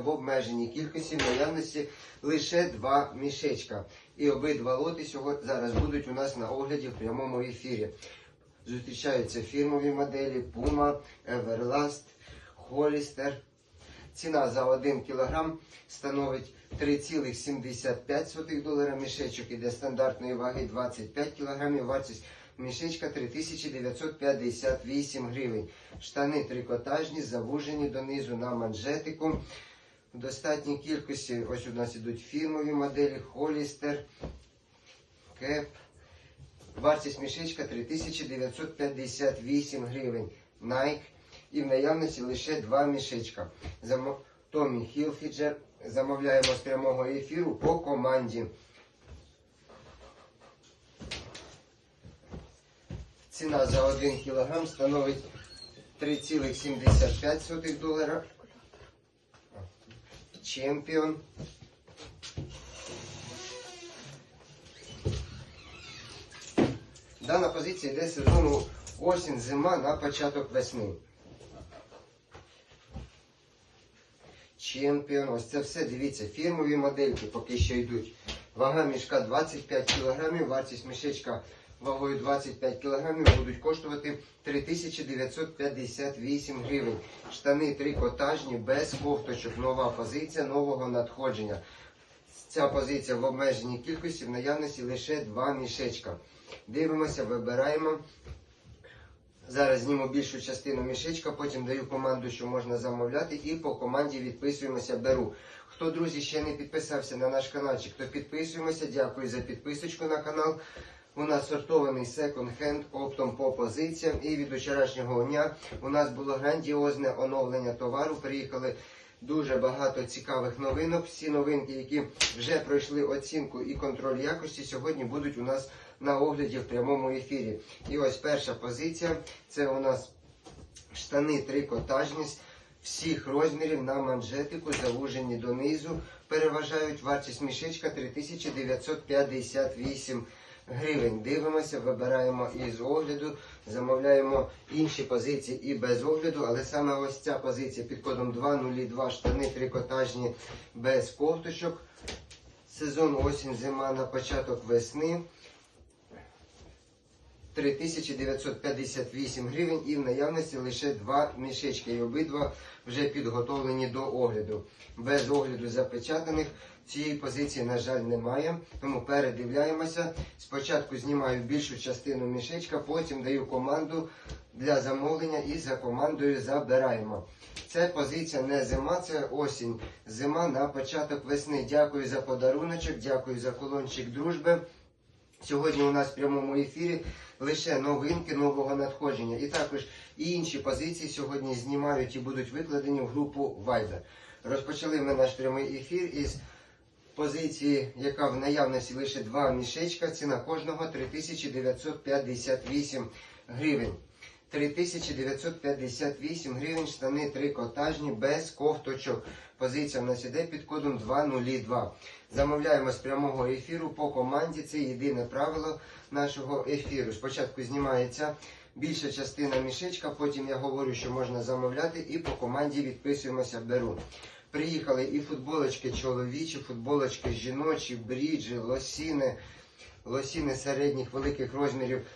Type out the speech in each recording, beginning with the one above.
в обмеженій кількості, в наявності лише два мішечка. І обидва лоти сьогодні зараз будуть у нас на огляді в прямому ефірі. Зустрічаються фірмові моделі Puma, Everlast, Hollister. Ціна за 1 кг становить 3,75 долара. Мішечок іде стандартної ваги 25 кг. Вартість мішечка 3958 гривень. Штани трикотажні, завужені донизу на манжетику. В достатній кількості ось у нас ідуть фірмові моделі Hollister, Cap. Вартість мішечка 3958 гривень. Nike. І в наявності лише два мішечка. Томі Хілфіджер. Замовляємо з прямого ефіру по команді. Ціна за 1 кг становить 3,75 долара. Чемпіон. Дана позиція йде сезону осінь-зима на початок весни. Чемпіон. Ось це все, дивіться, фірмові модельки поки що йдуть. Вага мішка 25 кг, вартість мішечка вагою 25 кг будуть коштувати 3958 гривень. Штани трикотажні, без кофточок. Нова позиція нового надходження. Ця позиція в обмеженій кількості в наявності лише два мішечка. Дивимося, вибираємо. Зараз зніму більшу частину мішечка, потім даю команду, що можна замовляти, і по команді відписуємося, беру. Хто, друзі, ще не підписався на наш каналчик, то підписуємося. Дякую за підписочку на канал. У нас сортований секонд-хенд оптом по позиціям. І від вчорашнього дня у нас було грандіозне оновлення товару. Приїхали дуже багато цікавих новинок. Всі новинки, які вже пройшли оцінку і контроль якості, сьогодні будуть у нас на огляді в прямому ефірі. І ось перша позиція це у нас штани трикотажність всіх розмірів на манжетику, завужені донизу. Переважають вартість мішечка 3958 гривень. Дивимося, вибираємо із огляду, замовляємо інші позиції і без огляду, але саме ось ця позиція під кодом 202 штани трикотажні без кофточок. Сезон осінь-зима на початок весни. 3958 гривень і в наявності лише два мішечки. І обидва вже підготовлені до огляду. Без огляду запечатаних цієї позиції, на жаль, немає. Тому передивляємося. Спочатку знімаю більшу частину мішечка, потім даю команду для замовлення і за командою забираємо. Це позиція не зима, це осінь. Зима на початок весни. Дякую за подаруночок, дякую за колончик дружби. Сьогодні у нас в прямому ефірі лише новинки нового надходження. І також і інші позиції сьогодні знімають і будуть викладені в групу Viber. Розпочали ми наш прямий ефір із позиції, яка в наявності лише два мішечка. Ціна кожного 3958 гривень. 3958 гривень, штани трикотажні, без кофточок. Позиція в нас іде під кодом 202. Замовляємо з прямого ефіру по команді. Це єдине правило нашого ефіру. Спочатку знімається більша частина мішечка, потім я говорю, що можна замовляти, і по команді відписуємося, беру. Приїхали і футболочки чоловічі, футболочки жіночі, бріджі, лосіни, лосіни середніх великих розмірів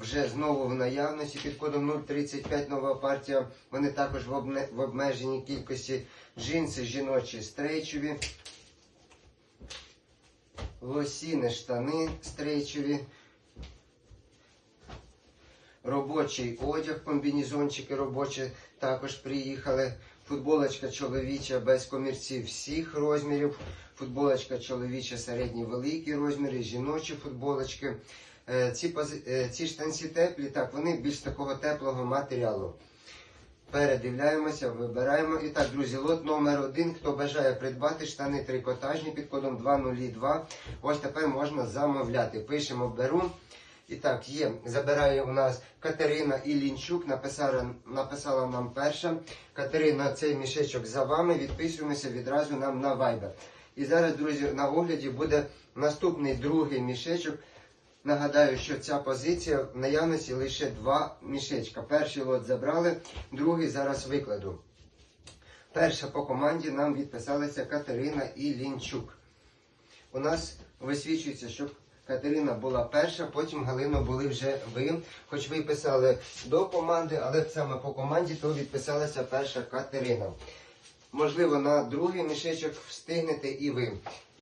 вже знову в наявності під кодом 035 нова партія. Вони також в, обмеженій кількості джинси жіночі стрейчові, лосіни штани стрейчові, робочий одяг, комбінезончики робочі також приїхали. Футболочка чоловіча без комірців всіх розмірів. Футболочка чоловіча середні великі розміри, жіночі футболочки. Е, Ці, е, ці штанці теплі, так, вони більш такого теплого матеріалу. Передивляємося, вибираємо. І так, друзі, лот номер один. Хто бажає придбати штани трикотажні під кодом 202. Ось тепер можна замовляти. Пишемо беру. І так, є. Забирає у нас Катерина Ілінчук. Написала, написала нам перша. Катерина, цей мішечок за вами. Відписуємося відразу нам на Viber. І зараз, друзі, на огляді буде наступний другий мішечок. Нагадаю, що ця позиція в наявності лише два мішечка. Перший лот забрали, другий зараз викладу. Перша по команді нам відписалася Катерина Ілінчук. У нас висвічується, що Катерина була перша, потім Галина були вже ви. Хоч ви писали до команди, але саме по команді то відписалася перша Катерина. Можливо, на другий мішечок встигнете і ви.